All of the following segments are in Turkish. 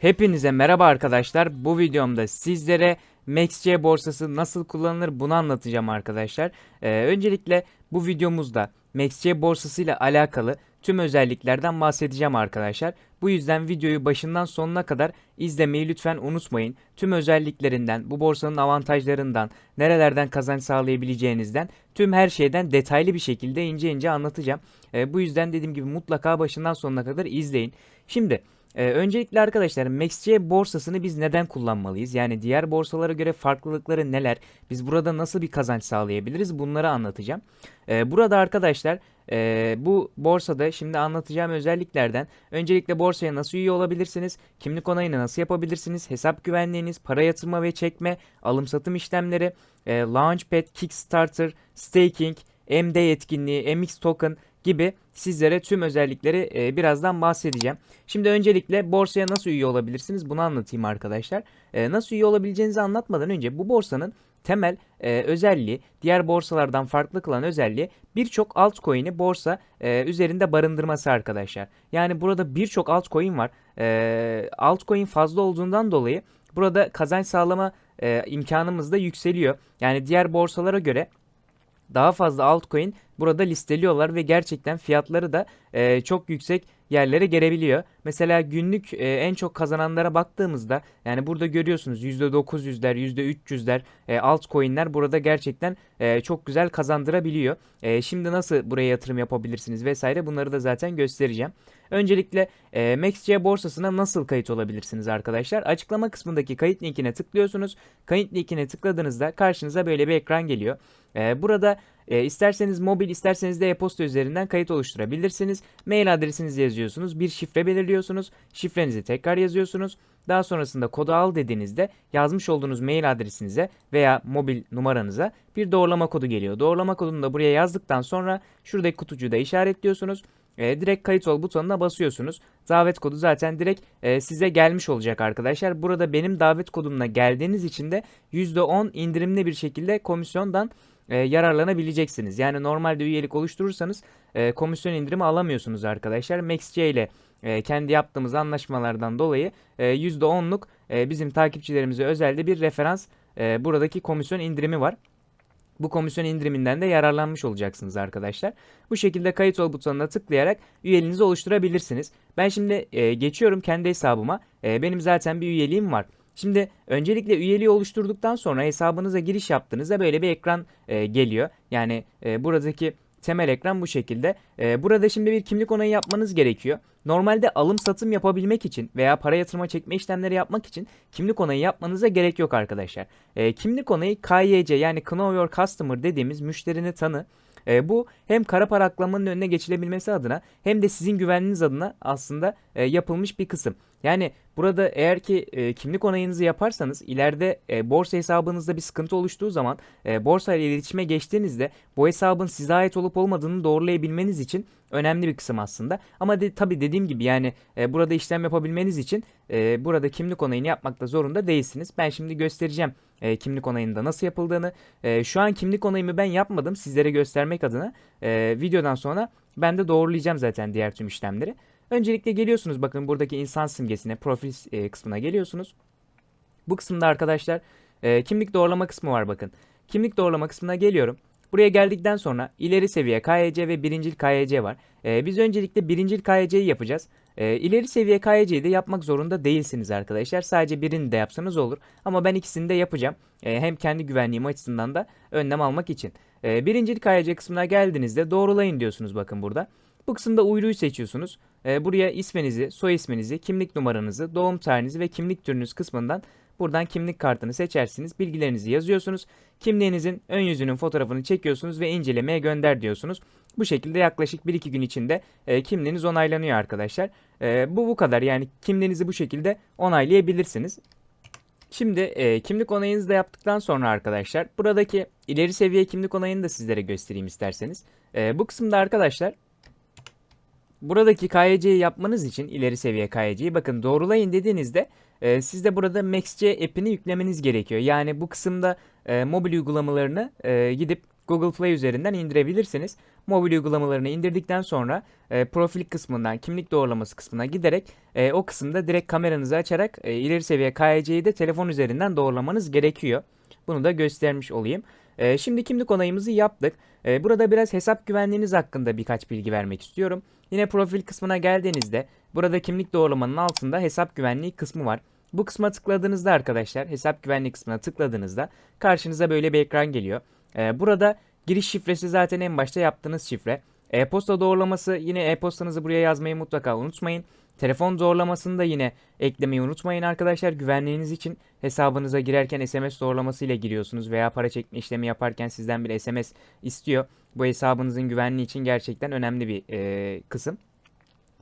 Hepinize merhaba arkadaşlar. Bu videomda sizlere MaxC borsası nasıl kullanılır bunu anlatacağım arkadaşlar. Ee, öncelikle bu videomuzda MaxC borsası ile alakalı tüm özelliklerden bahsedeceğim arkadaşlar. Bu yüzden videoyu başından sonuna kadar izlemeyi lütfen unutmayın. Tüm özelliklerinden, bu borsanın avantajlarından, nerelerden kazanç sağlayabileceğinizden, tüm her şeyden detaylı bir şekilde ince ince anlatacağım. Ee, bu yüzden dediğim gibi mutlaka başından sonuna kadar izleyin. Şimdi ee, öncelikle arkadaşlar MaxC borsasını biz neden kullanmalıyız? Yani diğer borsalara göre farklılıkları neler? Biz burada nasıl bir kazanç sağlayabiliriz? Bunları anlatacağım. Ee, burada arkadaşlar e, bu borsada şimdi anlatacağım özelliklerden öncelikle borsaya nasıl üye olabilirsiniz? Kimlik onayını nasıl yapabilirsiniz? Hesap güvenliğiniz, para yatırma ve çekme, alım satım işlemleri, e, Launchpad, Kickstarter, Staking, MD yetkinliği, MX token gibi sizlere tüm özellikleri e, birazdan bahsedeceğim. Şimdi öncelikle borsaya nasıl üye olabilirsiniz bunu anlatayım arkadaşlar. E, nasıl üye olabileceğinizi anlatmadan önce bu borsanın temel e, özelliği, diğer borsalardan farklı kılan özelliği birçok altcoin'i borsa e, üzerinde barındırması arkadaşlar. Yani burada birçok altcoin var. E, altcoin fazla olduğundan dolayı burada kazanç sağlama e, imkanımız da yükseliyor. Yani diğer borsalara göre daha fazla altcoin burada listeliyorlar ve gerçekten fiyatları da e, çok yüksek yerlere gelebiliyor. Mesela günlük e, en çok kazananlara baktığımızda yani burada görüyorsunuz %900'ler, %300'ler e, altcoin'ler burada gerçekten e, çok güzel kazandırabiliyor. E, şimdi nasıl buraya yatırım yapabilirsiniz vesaire bunları da zaten göstereceğim. Öncelikle e, MaxC borsasına nasıl kayıt olabilirsiniz arkadaşlar? Açıklama kısmındaki kayıt linkine tıklıyorsunuz. Kayıt linkine tıkladığınızda karşınıza böyle bir ekran geliyor. E, burada e, isterseniz mobil isterseniz de e-posta üzerinden kayıt oluşturabilirsiniz. Mail adresinizi yazıyorsunuz. Bir şifre belirliyorsunuz. Şifrenizi tekrar yazıyorsunuz. Daha sonrasında kodu al dediğinizde yazmış olduğunuz mail adresinize veya mobil numaranıza bir doğrulama kodu geliyor. Doğrulama kodunu da buraya yazdıktan sonra şuradaki kutucuğu da işaretliyorsunuz. E, direkt kayıt ol butonuna basıyorsunuz. Davet kodu zaten direkt e, size gelmiş olacak arkadaşlar. Burada benim davet kodumla geldiğiniz için de %10 indirimli bir şekilde komisyondan e, yararlanabileceksiniz. Yani normalde üyelik oluşturursanız e, komisyon indirimi alamıyorsunuz arkadaşlar. MaxC ile e, kendi yaptığımız anlaşmalardan dolayı e, %10'luk e, bizim takipçilerimize özelde bir referans e, buradaki komisyon indirimi var. Bu komisyon indiriminden de yararlanmış olacaksınız arkadaşlar. Bu şekilde kayıt ol butonuna tıklayarak üyeliğinizi oluşturabilirsiniz. Ben şimdi e, geçiyorum kendi hesabıma. E, benim zaten bir üyeliğim var. Şimdi öncelikle üyeliği oluşturduktan sonra hesabınıza giriş yaptığınızda böyle bir ekran e, geliyor. Yani e, buradaki temel ekran bu şekilde. E, burada şimdi bir kimlik onayı yapmanız gerekiyor. Normalde alım satım yapabilmek için veya para yatırma çekme işlemleri yapmak için kimlik onayı yapmanıza gerek yok arkadaşlar. E, kimlik onayı KYC yani Know Your Customer dediğimiz müşterini tanı. E, bu hem kara para aklamanın önüne geçilebilmesi adına hem de sizin güvenliğiniz adına aslında e, yapılmış bir kısım. Yani burada eğer ki e, kimlik onayınızı yaparsanız ileride e, borsa hesabınızda bir sıkıntı oluştuğu zaman e, borsa ile iletişime geçtiğinizde bu hesabın size ait olup olmadığını doğrulayabilmeniz için önemli bir kısım aslında. Ama de, tabii dediğim gibi yani e, burada işlem yapabilmeniz için e, burada kimlik onayını yapmakta zorunda değilsiniz. Ben şimdi göstereceğim e, kimlik onayında nasıl yapıldığını. E, şu an kimlik onayımı ben yapmadım sizlere göstermek adına. E, videodan sonra ben de doğrulayacağım zaten diğer tüm işlemleri. Öncelikle geliyorsunuz bakın buradaki insan simgesine profil e, kısmına geliyorsunuz. Bu kısımda arkadaşlar e, kimlik doğrulama kısmı var bakın. Kimlik doğrulama kısmına geliyorum. Buraya geldikten sonra ileri seviye KYC ve birincil KYC var. E, biz öncelikle birincil KYC'yi yapacağız. E, ileri seviye KYC'yi de yapmak zorunda değilsiniz arkadaşlar. Sadece birini de yapsanız olur. Ama ben ikisini de yapacağım. E, hem kendi güvenliğim açısından da önlem almak için. E, birincil KYC kısmına geldiğinizde doğrulayın diyorsunuz bakın burada. Bu kısımda uyruyu seçiyorsunuz. E, buraya isminizi, soy isminizi, kimlik numaranızı, doğum tarihinizi ve kimlik türünüz kısmından buradan kimlik kartını seçersiniz. Bilgilerinizi yazıyorsunuz. Kimliğinizin ön yüzünün fotoğrafını çekiyorsunuz ve incelemeye gönder diyorsunuz. Bu şekilde yaklaşık 1-2 gün içinde e, kimliğiniz onaylanıyor arkadaşlar. E, bu bu kadar yani kimliğinizi bu şekilde onaylayabilirsiniz. Şimdi e, kimlik onayınızı da yaptıktan sonra arkadaşlar buradaki ileri seviye kimlik onayını da sizlere göstereyim isterseniz. E, bu kısımda arkadaşlar buradaki KYC'yi yapmanız için ileri seviye KYC'yi bakın doğrulayın dediğinizde e, siz de burada MaxC app'ini yüklemeniz gerekiyor. Yani bu kısımda e, mobil uygulamalarını e, gidip Google Play üzerinden indirebilirsiniz. Mobil uygulamalarını indirdikten sonra e, profil kısmından kimlik doğrulaması kısmına giderek e, o kısımda direkt kameranızı açarak e, ileri seviye KYC'yi de telefon üzerinden doğrulamanız gerekiyor. Bunu da göstermiş olayım. E, şimdi kimlik onayımızı yaptık. E, burada biraz hesap güvenliğiniz hakkında birkaç bilgi vermek istiyorum. Yine profil kısmına geldiğinizde burada kimlik doğrulamanın altında hesap güvenliği kısmı var. Bu kısma tıkladığınızda arkadaşlar hesap güvenliği kısmına tıkladığınızda karşınıza böyle bir ekran geliyor. Ee, burada giriş şifresi zaten en başta yaptığınız şifre. E-posta doğrulaması yine e-postanızı buraya yazmayı mutlaka unutmayın. Telefon doğrulamasını da yine eklemeyi unutmayın arkadaşlar. Güvenliğiniz için hesabınıza girerken SMS doğrulaması ile giriyorsunuz veya para çekme işlemi yaparken sizden bir SMS istiyor. Bu hesabınızın güvenliği için gerçekten önemli bir e, kısım.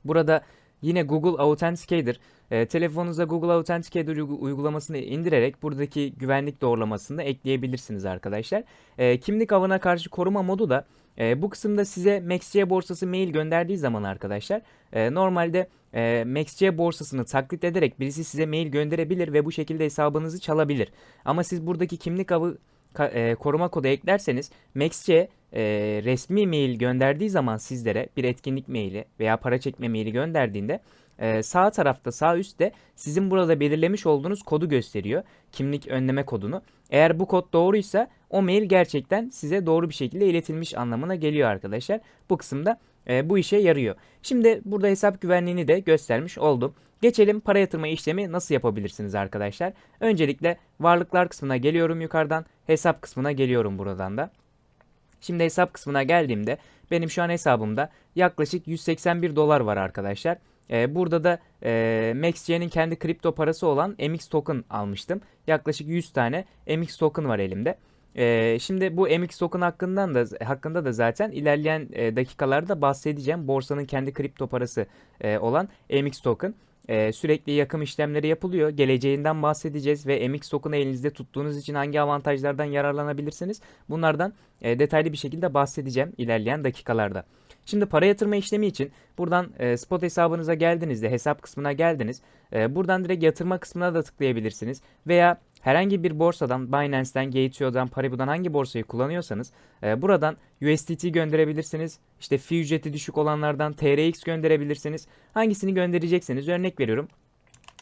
Burada yine Google Authenticator e, telefonunuza Google Authenticator uygulamasını indirerek buradaki güvenlik doğrulamasını da ekleyebilirsiniz arkadaşlar. E, kimlik avına karşı koruma modu da e, bu kısımda size MaxC borsası mail gönderdiği zaman arkadaşlar e, normalde e, MaxC borsasını taklit ederek birisi size mail gönderebilir ve bu şekilde hesabınızı çalabilir. Ama siz buradaki kimlik avı e, koruma kodu eklerseniz MaxC e, resmi mail gönderdiği zaman sizlere bir etkinlik maili veya para çekme maili gönderdiğinde e, sağ tarafta sağ üstte sizin burada belirlemiş olduğunuz kodu gösteriyor. Kimlik önleme kodunu. Eğer bu kod doğruysa o mail gerçekten size doğru bir şekilde iletilmiş anlamına geliyor arkadaşlar. Bu kısımda e, bu işe yarıyor. Şimdi burada hesap güvenliğini de göstermiş oldum. Geçelim para yatırma işlemi nasıl yapabilirsiniz arkadaşlar. Öncelikle varlıklar kısmına geliyorum yukarıdan. Hesap kısmına geliyorum buradan da. Şimdi hesap kısmına geldiğimde benim şu an hesabımda yaklaşık 181 dolar var arkadaşlar. Ee, burada da e, MaxC'nin kendi kripto parası olan MX token almıştım. Yaklaşık 100 tane MX token var elimde. Ee, şimdi bu MX token hakkından da hakkında da zaten ilerleyen e, dakikalarda bahsedeceğim. Borsanın kendi kripto parası e, olan MX token. E, sürekli yakım işlemleri yapılıyor. Geleceğinden bahsedeceğiz ve MX token'ı elinizde tuttuğunuz için hangi avantajlardan yararlanabilirsiniz? Bunlardan e, detaylı bir şekilde bahsedeceğim ilerleyen dakikalarda. Şimdi para yatırma işlemi için buradan e, spot hesabınıza geldiğinizde hesap kısmına geldiniz. E, buradan direkt yatırma kısmına da tıklayabilirsiniz. Veya herhangi bir borsadan Binance'den, Gateway'dan, Paribu'dan hangi borsayı kullanıyorsanız e, buradan USDT gönderebilirsiniz. İşte fee ücreti düşük olanlardan TRX gönderebilirsiniz. Hangisini gönderecekseniz örnek veriyorum.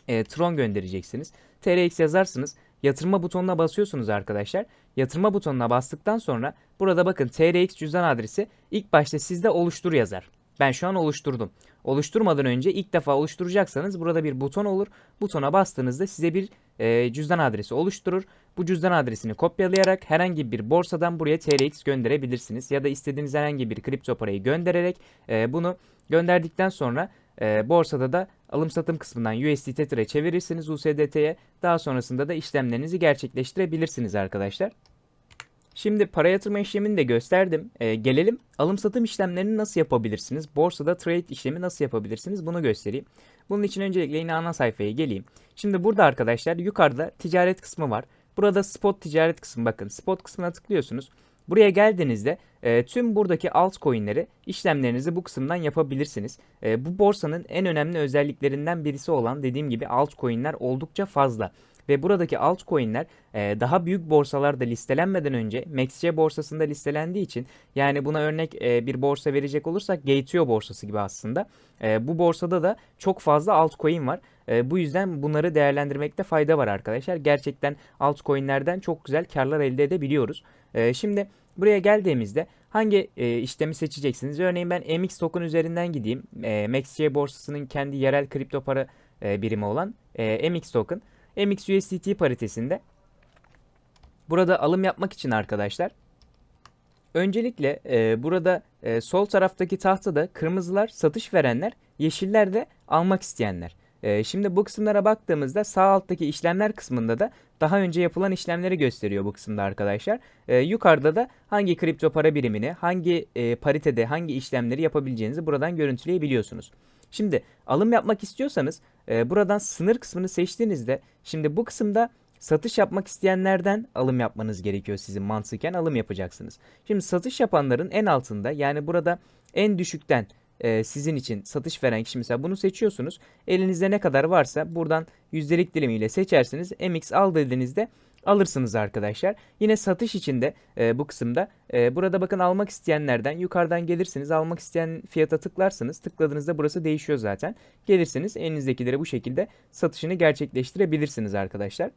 E, Tron göndereceksiniz. TRX yazarsınız. Yatırma butonuna basıyorsunuz arkadaşlar. Yatırma butonuna bastıktan sonra burada bakın TRX cüzdan adresi ilk başta sizde oluştur yazar. Ben şu an oluşturdum. Oluşturmadan önce ilk defa oluşturacaksanız burada bir buton olur. Butona bastığınızda size bir e, cüzdan adresi oluşturur. Bu cüzdan adresini kopyalayarak herhangi bir borsadan buraya TRX gönderebilirsiniz. Ya da istediğiniz herhangi bir kripto parayı göndererek e, bunu gönderdikten sonra e, borsada da alım satım kısmından USD Tether'e çevirirsiniz USDT'ye. Daha sonrasında da işlemlerinizi gerçekleştirebilirsiniz arkadaşlar. Şimdi para yatırma işlemini de gösterdim. Ee, gelelim alım satım işlemlerini nasıl yapabilirsiniz? Borsada trade işlemi nasıl yapabilirsiniz? Bunu göstereyim. Bunun için öncelikle yine ana sayfaya geleyim. Şimdi burada arkadaşlar yukarıda ticaret kısmı var. Burada spot ticaret kısmı bakın. Spot kısmına tıklıyorsunuz. Buraya geldiğinizde e, tüm buradaki altcoin'leri işlemlerinizi bu kısımdan yapabilirsiniz. E, bu borsanın en önemli özelliklerinden birisi olan dediğim gibi altcoin'ler oldukça fazla. Ve buradaki altcoin'ler e, daha büyük borsalarda listelenmeden önce MaxC borsasında listelendiği için yani buna örnek e, bir borsa verecek olursak Gateo borsası gibi aslında. E, bu borsada da çok fazla altcoin var. E, bu yüzden bunları değerlendirmekte fayda var arkadaşlar. Gerçekten altcoin'lerden çok güzel karlar elde edebiliyoruz. E, şimdi buraya geldiğimizde hangi e, işlemi seçeceksiniz? Örneğin ben MX token üzerinden gideyim. E, MaxC borsasının kendi yerel kripto para e, birimi olan e, MX token. MXUSDT paritesinde burada alım yapmak için arkadaşlar öncelikle e, burada e, sol taraftaki tahtada kırmızılar satış verenler, yeşiller de almak isteyenler. E, şimdi bu kısımlara baktığımızda sağ alttaki işlemler kısmında da daha önce yapılan işlemleri gösteriyor bu kısımda arkadaşlar. E, yukarıda da hangi kripto para birimini, hangi e, paritede hangi işlemleri yapabileceğinizi buradan görüntüleyebiliyorsunuz. Şimdi alım yapmak istiyorsanız e, buradan sınır kısmını seçtiğinizde şimdi bu kısımda satış yapmak isteyenlerden alım yapmanız gerekiyor sizin mantıken alım yapacaksınız. Şimdi satış yapanların en altında yani burada en düşükten e, sizin için satış veren kişi mesela bunu seçiyorsunuz. Elinizde ne kadar varsa buradan yüzdelik dilimiyle seçersiniz. MX al dediğinizde alırsınız arkadaşlar. Yine satış için de e, bu kısımda e, burada bakın almak isteyenlerden yukarıdan gelirsiniz. Almak isteyen fiyata tıklarsınız. Tıkladığınızda burası değişiyor zaten. Gelirsiniz elinizdekileri bu şekilde satışını gerçekleştirebilirsiniz arkadaşlar.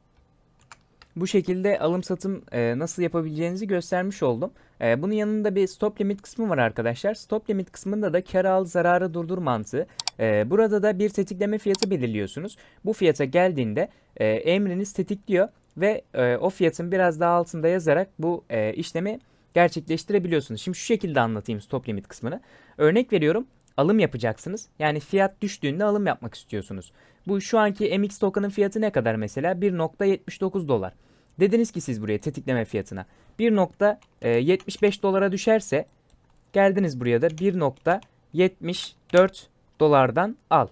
Bu şekilde alım satım e, nasıl yapabileceğinizi göstermiş oldum. E, bunun yanında bir stop limit kısmı var arkadaşlar. Stop limit kısmında da kar al zararı durdur mantığı. E, burada da bir tetikleme fiyatı belirliyorsunuz. Bu fiyata geldiğinde e, emriniz tetikliyor ve e, o fiyatın biraz daha altında yazarak bu e, işlemi gerçekleştirebiliyorsunuz. Şimdi şu şekilde anlatayım stop limit kısmını. Örnek veriyorum alım yapacaksınız. Yani fiyat düştüğünde alım yapmak istiyorsunuz. Bu şu anki MX token'ın fiyatı ne kadar mesela? 1.79 dolar. Dediniz ki siz buraya tetikleme fiyatına 1.75 dolara düşerse geldiniz buraya da 1.74 dolardan al.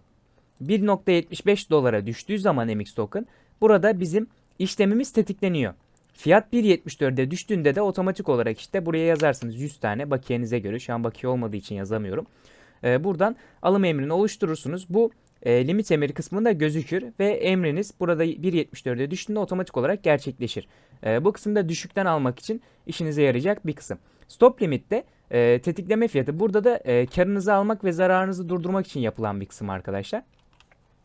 1.75 dolara düştüğü zaman MX token burada bizim işlemimiz tetikleniyor. Fiyat 1.74'e düştüğünde de otomatik olarak işte buraya yazarsınız 100 tane bakiyenize göre. Şu an bakiye olmadığı için yazamıyorum. Ee, buradan alım emrini oluşturursunuz. Bu e, limit emiri kısmında gözükür ve emriniz burada 1.74'e düştüğünde otomatik olarak gerçekleşir. E, bu kısımda düşükten almak için işinize yarayacak bir kısım. Stop limitte e, tetikleme fiyatı burada da e, karınızı almak ve zararınızı durdurmak için yapılan bir kısım arkadaşlar.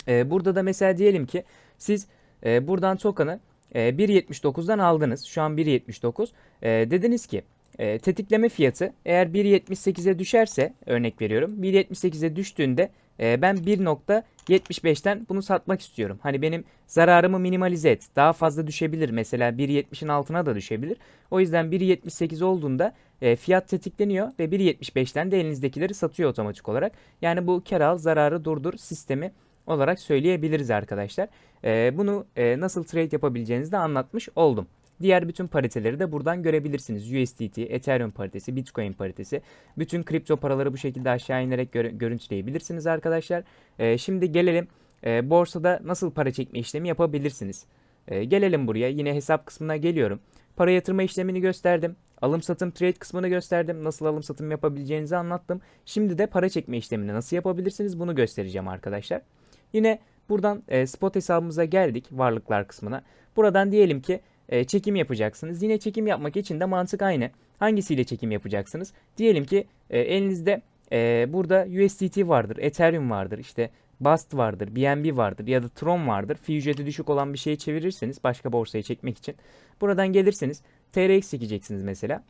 E, burada da mesela diyelim ki siz e, buradan token'ı e, 1.79'dan aldınız. Şu an 1.79. E, dediniz ki e, tetikleme fiyatı eğer 1.78'e düşerse örnek veriyorum 1.78'e düştüğünde e, ben 1.75'ten bunu satmak istiyorum. Hani benim zararımı minimalize et. Daha fazla düşebilir. Mesela 1.70'in altına da düşebilir. O yüzden 1.78 olduğunda e, fiyat tetikleniyor ve 1.75'ten de elinizdekileri satıyor otomatik olarak. Yani bu kar al zararı durdur sistemi olarak söyleyebiliriz arkadaşlar. E, bunu e, nasıl trade yapabileceğinizi de anlatmış oldum. Diğer bütün pariteleri de buradan görebilirsiniz. USDT, Ethereum paritesi, Bitcoin paritesi. Bütün kripto paraları bu şekilde aşağı inerek gör görüntüleyebilirsiniz arkadaşlar. E, şimdi gelelim e, borsada nasıl para çekme işlemi yapabilirsiniz. E, gelelim buraya. Yine hesap kısmına geliyorum. Para yatırma işlemini gösterdim. Alım satım trade kısmını gösterdim. Nasıl alım satım yapabileceğinizi anlattım. Şimdi de para çekme işlemini nasıl yapabilirsiniz bunu göstereceğim arkadaşlar. Yine buradan e, spot hesabımıza geldik varlıklar kısmına. Buradan diyelim ki e, çekim yapacaksınız. Yine çekim yapmak için de mantık aynı. Hangisiyle çekim yapacaksınız? Diyelim ki e, elinizde e, burada USDT vardır, Ethereum vardır, işte BUSD vardır, BNB vardır ya da Tron vardır. Fi ücreti düşük olan bir şeyi çevirirseniz başka borsaya çekmek için. Buradan gelirsiniz. TRX çekeceksiniz mesela.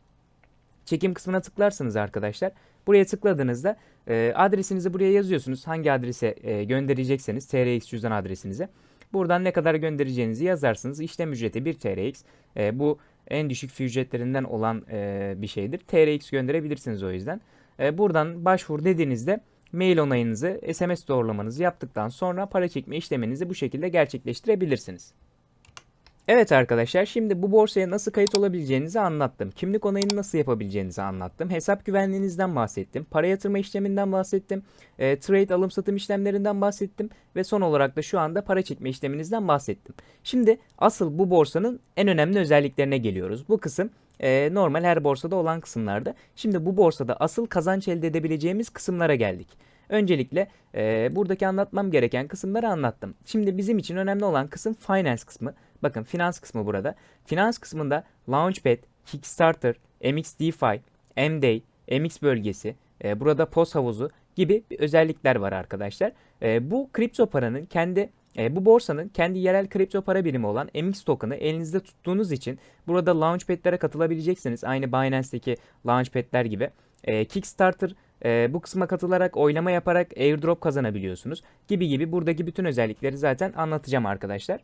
Çekim kısmına tıklarsınız arkadaşlar. Buraya tıkladığınızda e, adresinizi buraya yazıyorsunuz. Hangi adrese e, gönderecekseniz TRX cüzdan adresinize. Buradan ne kadar göndereceğinizi yazarsınız. İşlem ücreti 1 TRX. E, bu en düşük ücretlerinden olan e, bir şeydir. TRX gönderebilirsiniz o yüzden. E, buradan başvur dediğinizde mail onayınızı, SMS doğrulamanızı yaptıktan sonra para çekme işleminizi bu şekilde gerçekleştirebilirsiniz. Evet arkadaşlar şimdi bu borsaya nasıl kayıt olabileceğinizi anlattım. Kimlik onayını nasıl yapabileceğinizi anlattım. Hesap güvenliğinizden bahsettim. Para yatırma işleminden bahsettim. E, trade alım satım işlemlerinden bahsettim. Ve son olarak da şu anda para çekme işleminizden bahsettim. Şimdi asıl bu borsanın en önemli özelliklerine geliyoruz. Bu kısım e, normal her borsada olan kısımlarda. Şimdi bu borsada asıl kazanç elde edebileceğimiz kısımlara geldik. Öncelikle e, buradaki anlatmam gereken kısımları anlattım. Şimdi bizim için önemli olan kısım finance kısmı. Bakın finans kısmı burada. Finans kısmında Launchpad, Kickstarter, MX DeFi, MDAY, MX bölgesi, e, burada POS havuzu gibi özellikler var arkadaşlar. E, bu kripto paranın kendi e, bu borsanın kendi yerel kripto para birimi olan MX token'ı elinizde tuttuğunuz için burada launchpad'lere katılabileceksiniz. Aynı Binance'deki launchpad'ler gibi. E, Kickstarter e, bu kısma katılarak oylama yaparak airdrop kazanabiliyorsunuz. Gibi gibi buradaki bütün özellikleri zaten anlatacağım arkadaşlar.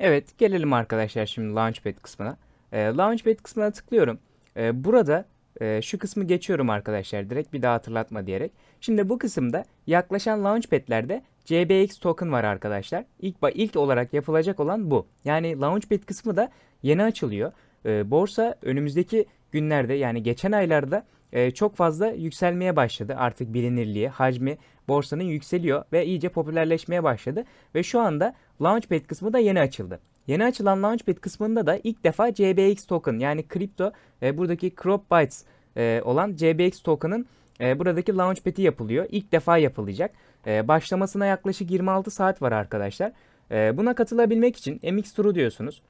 Evet gelelim arkadaşlar şimdi Launchpad kısmına. E, Launchpad kısmına tıklıyorum. E, burada e, şu kısmı geçiyorum arkadaşlar direkt bir daha hatırlatma diyerek. Şimdi bu kısımda yaklaşan Launchpad'lerde JBX token var arkadaşlar. İlk, ilk olarak yapılacak olan bu. Yani Launchpad kısmı da yeni açılıyor. E, borsa önümüzdeki günlerde yani geçen aylarda e, çok fazla yükselmeye başladı. Artık bilinirliği, hacmi borsanın yükseliyor ve iyice popülerleşmeye başladı. Ve şu anda Launchpad kısmı da yeni açıldı. Yeni açılan Launchpad kısmında da ilk defa CBX token yani kripto e, buradaki Crop Bytes e, olan CBX token'ın e, buradaki Launchpad'i yapılıyor. İlk defa yapılacak. E, başlamasına yaklaşık 26 saat var arkadaşlar. E, buna katılabilmek için MX Turu diyorsunuz.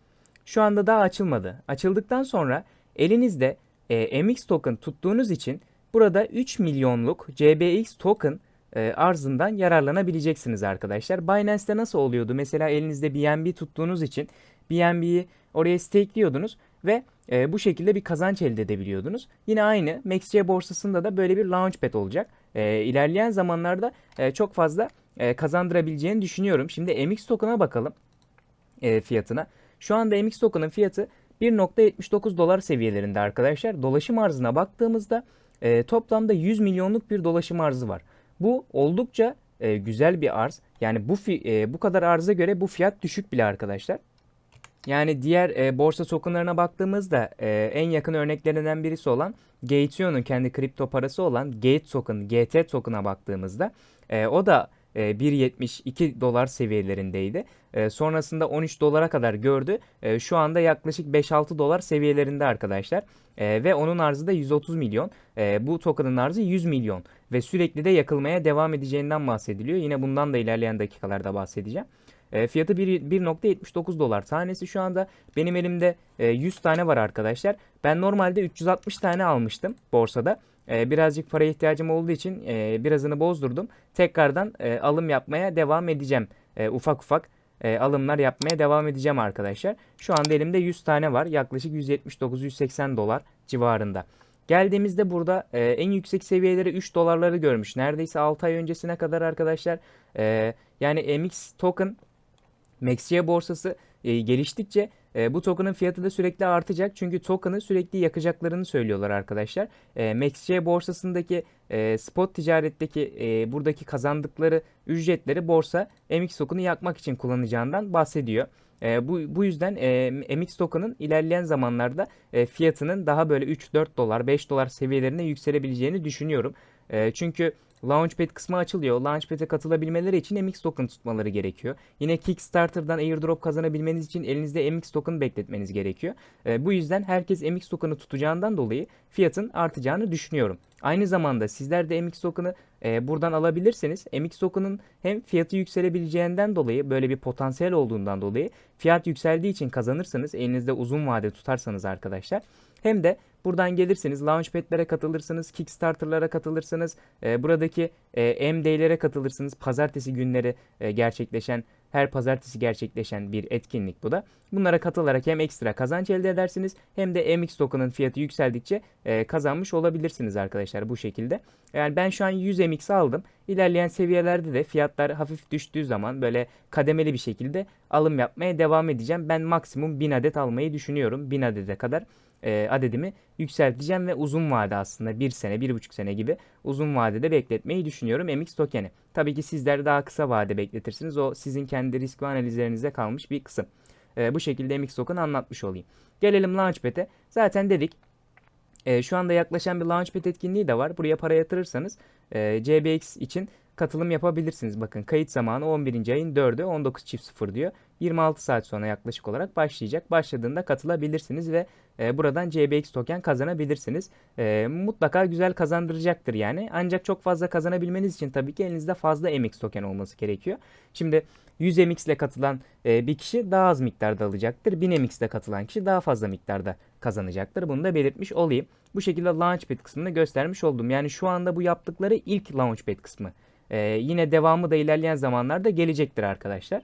Şu anda daha açılmadı. Açıldıktan sonra elinizde e, MX token tuttuğunuz için burada 3 milyonluk CBX token e, arzından yararlanabileceksiniz arkadaşlar. Binance'te nasıl oluyordu? Mesela elinizde BNB tuttuğunuz için BNB'yi oraya stakeliyordunuz ve e, bu şekilde bir kazanç elde edebiliyordunuz. Yine aynı MaxC borsasında da böyle bir launchpad olacak. E, ilerleyen zamanlarda e, çok fazla e, kazandırabileceğini düşünüyorum. Şimdi MX token'a bakalım e, fiyatına. Şu anda MX token'ın fiyatı 1.79 dolar seviyelerinde arkadaşlar. Dolaşım arzına baktığımızda e, toplamda 100 milyonluk bir dolaşım arzı var. Bu oldukça e, güzel bir arz. Yani bu e, bu kadar arıza göre bu fiyat düşük bile arkadaşlar. Yani diğer e, borsa tokenlarına baktığımızda e, en yakın örneklerinden birisi olan Gateion'un kendi kripto parası olan Gate token, GT token'a baktığımızda e, o da 1.72 dolar seviyelerindeydi. E, sonrasında 13 dolara kadar gördü. E, şu anda yaklaşık 5-6 dolar seviyelerinde arkadaşlar. E, ve onun arzı da 130 milyon. E, bu token'ın arzı 100 milyon. Ve sürekli de yakılmaya devam edeceğinden bahsediliyor. Yine bundan da ilerleyen dakikalarda bahsedeceğim. E, fiyatı bir- 1.79 dolar tanesi şu anda. Benim elimde e, 100 tane var arkadaşlar. Ben normalde 360 tane almıştım borsada. E, birazcık para ihtiyacım olduğu için e, birazını bozdurdum. Tekrardan e, alım yapmaya devam edeceğim. E, ufak ufak alımlar yapmaya devam edeceğim arkadaşlar. Şu anda elimde 100 tane var. Yaklaşık 179-180 dolar civarında. Geldiğimizde burada en yüksek seviyeleri 3 dolarları görmüş. Neredeyse 6 ay öncesine kadar arkadaşlar. Yani MX token MaxC borsası e, geliştikçe e, bu token'ın fiyatı da sürekli artacak. Çünkü token'ı sürekli yakacaklarını söylüyorlar arkadaşlar. E, MaxC borsasındaki e, spot ticaretteki e, buradaki kazandıkları ücretleri borsa MX token'ı yakmak için kullanacağından bahsediyor. E, bu, bu yüzden e, MX token'ın ilerleyen zamanlarda e, fiyatının daha böyle 3-4 dolar 5 dolar seviyelerine yükselebileceğini düşünüyorum. E, çünkü Launchpad kısmı açılıyor. Launchpad'e katılabilmeleri için MX token tutmaları gerekiyor. Yine Kickstarter'dan airdrop kazanabilmeniz için elinizde MX token bekletmeniz gerekiyor. E, bu yüzden herkes MX token'ı tutacağından dolayı fiyatın artacağını düşünüyorum. Aynı zamanda sizler de MX token'ı e, buradan alabilirseniz MX token'ın hem fiyatı yükselebileceğinden dolayı böyle bir potansiyel olduğundan dolayı fiyat yükseldiği için kazanırsanız elinizde uzun vade tutarsanız arkadaşlar hem de buradan gelirseniz launchpad'lere katılırsınız, Kickstarter'lara katılırsınız, e, buradaki e, MD'lere katılırsınız. Pazartesi günleri e, gerçekleşen, her pazartesi gerçekleşen bir etkinlik bu da. Bunlara katılarak hem ekstra kazanç elde edersiniz hem de MX token'ın fiyatı yükseldikçe e, kazanmış olabilirsiniz arkadaşlar bu şekilde. Yani ben şu an 100 MX aldım. İlerleyen seviyelerde de fiyatlar hafif düştüğü zaman böyle kademeli bir şekilde alım yapmaya devam edeceğim. Ben maksimum 1000 adet almayı düşünüyorum. 1000 adede kadar e, adedimi yükselteceğim ve uzun vade aslında 1 sene, 1,5 sene gibi uzun vadede bekletmeyi düşünüyorum MX token'i. Tabii ki sizler daha kısa vade bekletirsiniz. O sizin kendi risk ve analizlerinize kalmış bir kısım. E, bu şekilde MX token anlatmış olayım. Gelelim Launchpad'e. Zaten dedik e, şu anda yaklaşan bir Launchpad etkinliği de var. Buraya para yatırırsanız e, CBX için katılım yapabilirsiniz. Bakın kayıt zamanı 11. ayın 4'ü 19 çift 0 diyor. 26 saat sonra yaklaşık olarak başlayacak. Başladığında katılabilirsiniz ve e, buradan CBX token kazanabilirsiniz. E, mutlaka güzel kazandıracaktır yani. Ancak çok fazla kazanabilmeniz için tabii ki elinizde fazla MX token olması gerekiyor. Şimdi 100 MX ile katılan e, bir kişi daha az miktarda alacaktır. 1000 MX ile katılan kişi daha fazla miktarda kazanacaktır. Bunu da belirtmiş olayım. Bu şekilde Launchpad kısmını göstermiş oldum. Yani şu anda bu yaptıkları ilk Launchpad kısmı. E, yine devamı da ilerleyen zamanlarda gelecektir arkadaşlar.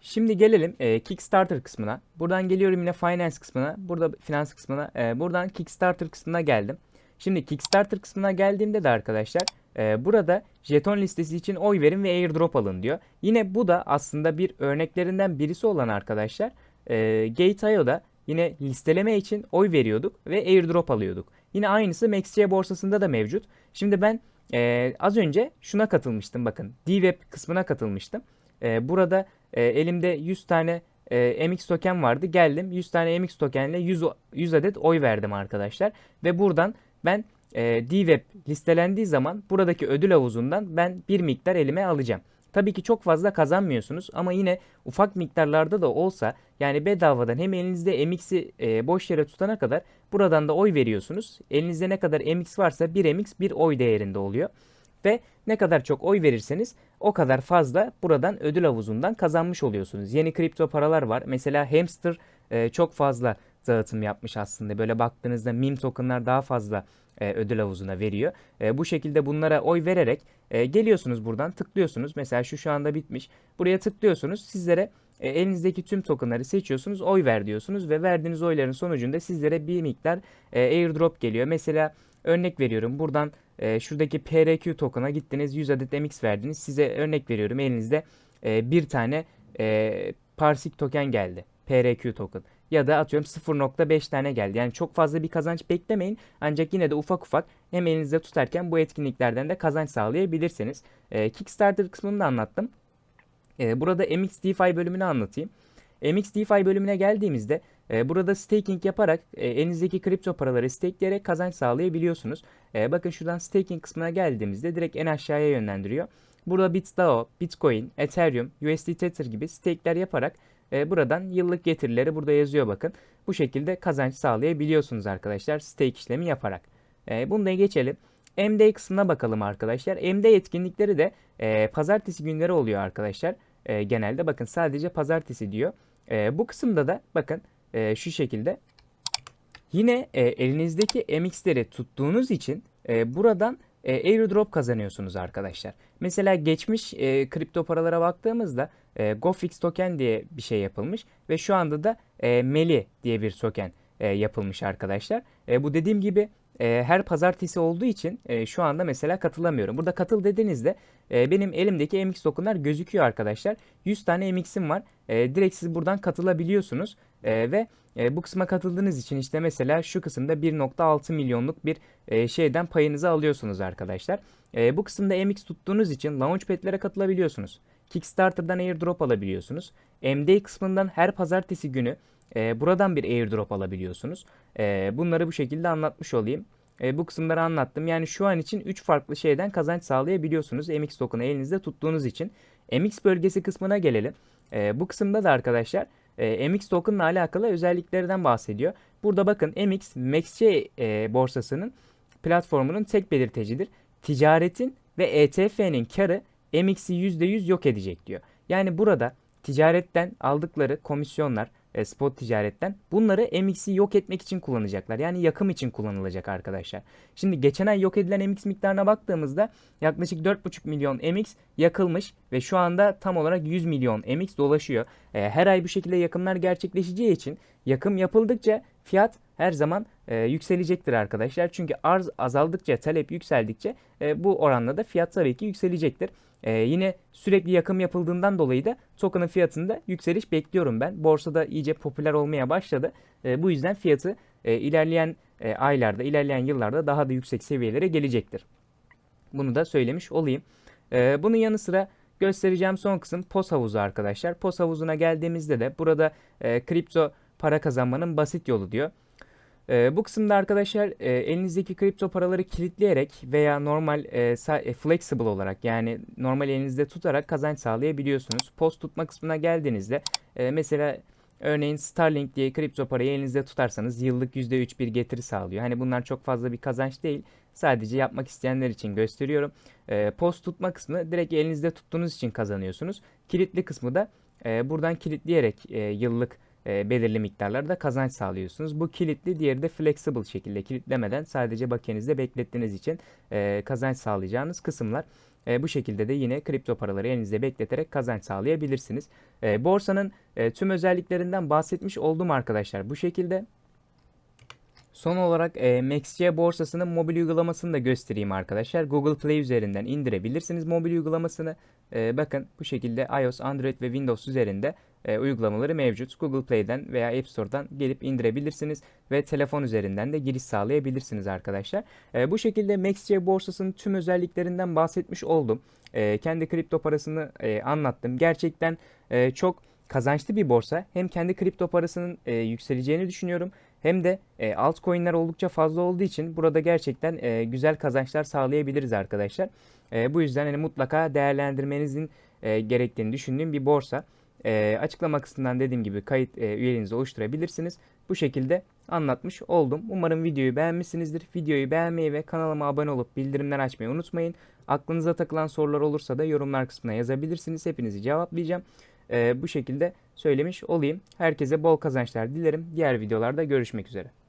Şimdi gelelim e, Kickstarter kısmına. Buradan geliyorum yine Finance kısmına. Burada finans kısmına. E, buradan Kickstarter kısmına geldim. Şimdi Kickstarter kısmına geldiğimde de arkadaşlar e, burada jeton listesi için oy verin ve airdrop alın diyor. Yine bu da aslında bir örneklerinden birisi olan arkadaşlar. E, Gate.io'da yine listeleme için oy veriyorduk ve airdrop alıyorduk. Yine aynısı MaxC borsasında da mevcut. Şimdi ben e, az önce şuna katılmıştım bakın. DWeb kısmına katılmıştım. E, burada e, elimde 100 tane e, MX token vardı. Geldim 100 tane MX tokenle 100, o- 100 adet oy verdim arkadaşlar. Ve buradan ben e, DWeb listelendiği zaman buradaki ödül havuzundan ben bir miktar elime alacağım. Tabii ki çok fazla kazanmıyorsunuz ama yine ufak miktarlarda da olsa yani bedavadan hem elinizde MX'i e, boş yere tutana kadar buradan da oy veriyorsunuz. Elinizde ne kadar MX varsa 1 MX 1 oy değerinde oluyor. Ve ne kadar çok oy verirseniz o kadar fazla buradan ödül havuzundan kazanmış oluyorsunuz. Yeni kripto paralar var. Mesela Hamster e, çok fazla dağıtım yapmış aslında. Böyle baktığınızda meme tokenlar daha fazla e, ödül havuzuna veriyor. E, bu şekilde bunlara oy vererek e, geliyorsunuz buradan tıklıyorsunuz. Mesela şu şu anda bitmiş. Buraya tıklıyorsunuz. Sizlere e, elinizdeki tüm tokenları seçiyorsunuz. Oy ver diyorsunuz ve verdiğiniz oyların sonucunda sizlere bir miktar e, airdrop geliyor. Mesela örnek veriyorum. Buradan e, şuradaki PRQ token'a gittiniz 100 adet MX verdiniz. Size örnek veriyorum elinizde e, bir tane e, Parsec token geldi. PRQ token ya da atıyorum 0.5 tane geldi. Yani çok fazla bir kazanç beklemeyin. Ancak yine de ufak ufak hem elinizde tutarken bu etkinliklerden de kazanç sağlayabilirsiniz. E, Kickstarter kısmını da anlattım. E, burada MX DeFi bölümünü anlatayım. MX DeFi bölümüne geldiğimizde e, burada staking yaparak e, elinizdeki kripto paraları stakeleyerek kazanç sağlayabiliyorsunuz. E, bakın şuradan staking kısmına geldiğimizde direkt en aşağıya yönlendiriyor. Burada BitDAO, Bitcoin, Ethereum, USD Tether gibi stake'ler yaparak e, buradan yıllık getirileri burada yazıyor bakın. Bu şekilde kazanç sağlayabiliyorsunuz arkadaşlar stake işlemi yaparak. E, bunu da geçelim. MD kısmına bakalım arkadaşlar. MD etkinlikleri de e, pazartesi günleri oluyor arkadaşlar. E, genelde bakın sadece pazartesi diyor. E, bu kısımda da bakın e, şu şekilde. Yine e, elinizdeki MX'leri tuttuğunuz için e, buradan e, airdrop kazanıyorsunuz arkadaşlar. Mesela geçmiş e, kripto paralara baktığımızda e, GoFix token diye bir şey yapılmış ve şu anda da e, Meli diye bir token e, yapılmış arkadaşlar. E, bu dediğim gibi e, her pazartesi olduğu için e, şu anda mesela katılamıyorum. Burada katıl dediğinizde e, benim elimdeki MX tokenlar gözüküyor arkadaşlar. 100 tane MX'im var. E, direkt siz buradan katılabiliyorsunuz e, ve e, bu kısma katıldığınız için işte mesela şu kısımda 1.6 milyonluk bir e, şeyden payınızı alıyorsunuz arkadaşlar. E, bu kısımda MX tuttuğunuz için Launchpad'lere katılabiliyorsunuz. Kickstarter'dan airdrop alabiliyorsunuz. MD kısmından her pazartesi günü e, buradan bir airdrop alabiliyorsunuz. E, bunları bu şekilde anlatmış olayım. E, bu kısımları anlattım. Yani şu an için 3 farklı şeyden kazanç sağlayabiliyorsunuz MX token'ı elinizde tuttuğunuz için. MX bölgesi kısmına gelelim. E, bu kısımda da arkadaşlar e, MX token'la alakalı özelliklerden bahsediyor. Burada bakın MX MaxC e, borsasının platformunun tek belirtecidir. Ticaretin ve ETF'nin karı MX'i %100 yok edecek diyor. Yani burada ticaretten aldıkları komisyonlar e, spot ticaretten bunları MX'i yok etmek için kullanacaklar. Yani yakım için kullanılacak arkadaşlar. Şimdi geçen ay yok edilen MX miktarına baktığımızda yaklaşık 4,5 milyon MX yakılmış ve şu anda tam olarak 100 milyon MX dolaşıyor. E, her ay bu şekilde yakımlar gerçekleşeceği için yakım yapıldıkça fiyat her zaman e, yükselecektir arkadaşlar. Çünkü arz azaldıkça, talep yükseldikçe e, bu oranla da fiyat tabii ki yükselecektir. E, yine sürekli yakım yapıldığından dolayı da token'ın fiyatında yükseliş bekliyorum ben. Borsada iyice popüler olmaya başladı. E, bu yüzden fiyatı e, ilerleyen e, aylarda, ilerleyen yıllarda daha da yüksek seviyelere gelecektir. Bunu da söylemiş olayım. E, bunun yanı sıra göstereceğim son kısım POS havuzu arkadaşlar. POS havuzuna geldiğimizde de burada e, kripto para kazanmanın basit yolu diyor. E, bu kısımda arkadaşlar e, elinizdeki kripto paraları kilitleyerek veya normal e, e, flexible olarak yani normal elinizde tutarak kazanç sağlayabiliyorsunuz. Post tutma kısmına geldiğinizde e, mesela örneğin Starlink diye kripto parayı elinizde tutarsanız yıllık %3 bir getiri sağlıyor. Hani bunlar çok fazla bir kazanç değil. Sadece yapmak isteyenler için gösteriyorum. E, post tutma kısmını direkt elinizde tuttuğunuz için kazanıyorsunuz. Kilitli kısmı da e, buradan kilitleyerek e, yıllık e, belirli miktarlarda kazanç sağlıyorsunuz. Bu kilitli, diğeri de flexible şekilde kilitlemeden sadece bakiyenizde beklettiğiniz için e, kazanç sağlayacağınız kısımlar. E, bu şekilde de yine kripto paraları elinizde bekleterek kazanç sağlayabilirsiniz. E, borsanın e, tüm özelliklerinden bahsetmiş oldum arkadaşlar. Bu şekilde Son olarak e, MaxC borsasının mobil uygulamasını da göstereyim arkadaşlar. Google Play üzerinden indirebilirsiniz mobil uygulamasını. E, bakın bu şekilde iOS, Android ve Windows üzerinde e, uygulamaları mevcut. Google Play'den veya App Store'dan gelip indirebilirsiniz ve telefon üzerinden de giriş sağlayabilirsiniz arkadaşlar. E, bu şekilde MaxC borsasının tüm özelliklerinden bahsetmiş oldum. E, kendi kripto parasını e, anlattım. Gerçekten e, çok kazançlı bir borsa. Hem kendi kripto parasının e, yükseleceğini düşünüyorum hem de e, altcoin'ler oldukça fazla olduğu için burada gerçekten e, güzel kazançlar sağlayabiliriz arkadaşlar. E, bu yüzden hani mutlaka değerlendirmenizin e, gerektiğini düşündüğüm bir borsa. E, açıklama kısmından dediğim gibi kayıt e, üyeliğinizi oluşturabilirsiniz. Bu şekilde anlatmış oldum. Umarım videoyu beğenmişsinizdir. Videoyu beğenmeyi ve kanalıma abone olup bildirimler açmayı unutmayın. Aklınıza takılan sorular olursa da yorumlar kısmına yazabilirsiniz. Hepinizi cevaplayacağım. Ee, bu şekilde söylemiş olayım. Herkese bol kazançlar dilerim. Diğer videolarda görüşmek üzere.